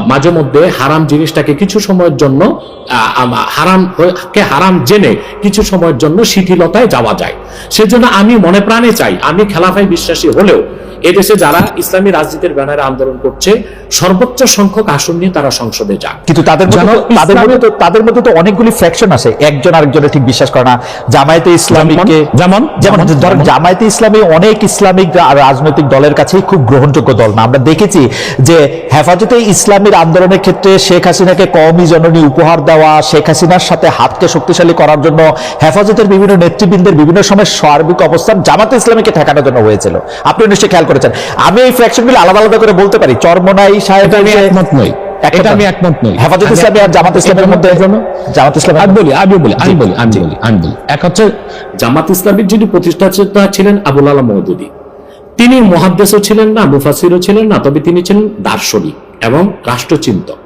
মাঝে মধ্যে হারাম জিনিসটাকে কিছু সময়ের জন্য আহ, হারাম জেনে কিছু সময়ের জন্য শিথিলতায় যাওয়া যায়। সেজন্য আমি মনে প্রাণে চাই আমি খেলাফাই বিশ্বাসী হলেও এদেশে যারা ইসলামী রাজনীতির ব্যানারে আন্দোলন করছে সর্বোচ্চ সংখ্যক আসন নিয়ে তারা সংসদে যাক। কিন্তু তাদের তাদের মধ্যে তো তাদের মধ্যে তো অনেকগুলি ফ্র্যাকশন আছে। একজন আরেকজনের ঠিক বিশ্বাস করে না। জামায়াতে ইসলামীকে যেমন? যেমন? ধরেন জামায়াতে ইসলামী অনেক ইসলামিক রাজনৈতিক দলের কাছেই খুব গ্রহণযোগ্য দল। না আমরা দেখেছি যে হেফাজতে ইসলামীর আন্দোলনের ক্ষেত্রে শেখ হাসিনাকে কওমি জননী উপহার দেওয়া শেখ হাসিনার সাথে হাতকে শক্তিশালী করার জন্য হেফাজতের বিভিন্ন নেতৃবৃন্দের বিভিন্ন সময় সার্বিক অবস্থান জামাতে ইসলামীকে ঠেকানোর জন্য হয়েছিল। আপনি নিশ্চয়ই খেয়াল করেছেন। আমি এই ফ্র্যাকশনগুলো আলাদা আলাদা করে বলতে পারি। চরমনাই সাহেব আমি একমত নই। এটা আমি একমত নই। হেফাজত ইসলামী আর জামাত ইসলামের মধ্যে জামাত ইসলাম আমি বলি আমি বলি আমি বলি আমি বলি আমি বলি। এক হচ্ছে জামাত ইসলামীর যিনি প্রতিষ্ঠাতা ছিলেন আবুল আলা মৌদুদি তিনি মহাদ্দেশও ছিলেন না মুফাসিরও ছিলেন না তবে তিনি ছিলেন দার্শনিক এবং রাষ্ট্রচিন্তক।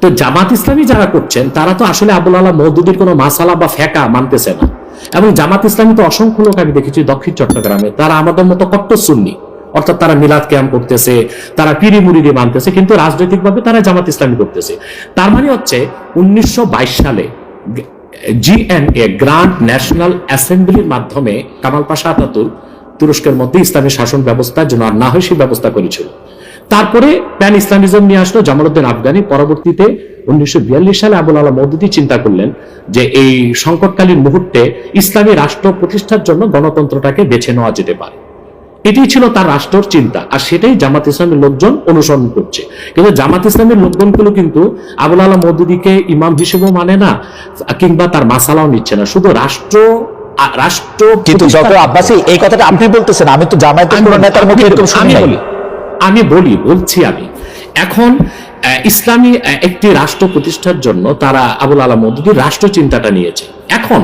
তো জামাত ইসলামী যারা করছেন তারা তো আসলে আবুল আলা মৌদুদির কোনো মাসালা বা ফেকা মানতেছে না। এবং জামাত ইসলামী তো অসংখ্য লোক আমি দেখেছি দক্ষিণ চট্টগ্রামে তারা আমাদের মতো কট্টর সুন্নি। অর্থাৎ তারা মিলাদ ক্যাম্প করতেছে, তারা পিড়ি মুড়িদি মানতেছে, কিন্তু রাজনৈতিকভাবে তারা জামাত ইসলামী করতেছে। তার মানে হচ্ছে উনিশশো বাইশ সালে জিএনএ গ্রান্ড ন্যাশনাল অ্যাসেম্বলির মাধ্যমে কামাল পাশা আতাতুর তুরস্কের মধ্যে ইসলামী শাসন ব্যবস্থা যেন আর না হয় সেই ব্যবস্থা করেছিল। তারপরে প্যান ইসলামিজম নিয়ে আসলো জামালউদ্দিন আফগানি। পরবর্তীতে উনিশশো বিয়াল্লিশ সালে আবুল আলা মৌদুদি চিন্তা করলেন যে এই সংকটকালীন মুহূর্তে ইসলামী রাষ্ট্র প্রতিষ্ঠার জন্য গণতন্ত্রটাকে বেছে নেওয়া যেতে পারে। এটাই ছিল তার রাষ্ট্রের চিন্তা। আর সেটাই জামাত ইসলামের লোকজন অনুসরণ করছে। কিন্তু জামাত ইসলামের লোকজনগুলো কিন্তু আবুল আলা মৌদুদিকে ইমাম হিসেবেও মানে না কিংবা তার মাসালাও নিচ্ছে না। শুধু রাষ্ট্র রাষ্ট্র কিন্তু ডক্টর আব্বাসি এই কথাটা আপনি বলতেছেন আমি তো জামায়াতের কোনো নেতার মুখে আমি এরকম বলি, শুনি। বলি আমি বলি বলছি আমি। এখন ইসলামী একটি রাষ্ট্র প্রতিষ্ঠার জন্য তারা আবুল আলা মদুদির রাষ্ট্র চিন্তাটা নিয়েছে। এখন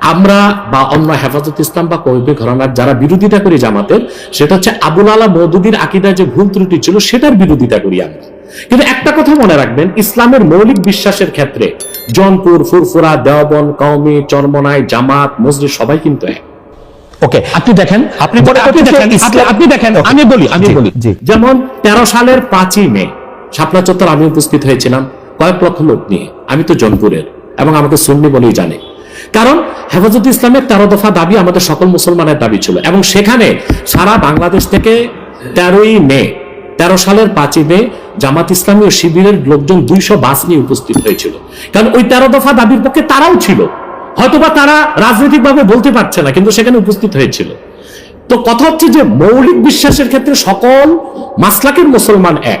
আমরা বা অন্য হেফাজত ইসলাম বা কবিবে ঘরানার যারা বিরোধিতা করি জামাতের সেটা হচ্ছে আবুল আলা মৌদুদির আকিদা যে ভুল ত্রুটি ছিল সেটার বিরোধিতা করি আমরা। কিন্তু একটা কথা মনে রাখবেন ইসলামের মৌলিক বিশ্বাসের ক্ষেত্রে জনপুর ফুরফুরা দেওবন কওমি চরমনাই জামাত মসজিদ সবাই কিন্তু এক। ওকে আপনি দেখেন আপনি আপনি দেখেন আপনি- দেখেন আমি বলি আমি বলি। যেমন তেরো সালের পাঁচই মে শাপলা চত্বর আমি উপস্থিত হয়েছিলাম কয়েক লক্ষ লোক নিয়ে। আমি তো জনপুরের এবং আমাকে সুন্নি বলেই জানে। কারণ হেফাজত ইসলামের তেরো দফা দাবি আমাদের সকল মুসলমানের দাবি ছিল। এবং সেখানে সারা বাংলাদেশ থেকে তেরোই মে, তেরো সালের পাঁচই মে জামাত ইসলামী ও শিবিরের লোকজন দুইশো বাস নিয়ে উপস্থিত হয়েছিল। কারণ ওই তেরো দফা দাবির পক্ষে তারাও ছিল। হয়তোবা তারা রাজনৈতিকভাবে বলতে পারছে না, কিন্তু সেখানে উপস্থিত হয়েছিল। তো কথা হচ্ছে যে মৌলিক বিশ্বাসের ক্ষেত্রে সকল মাসলাকের মুসলমান এক।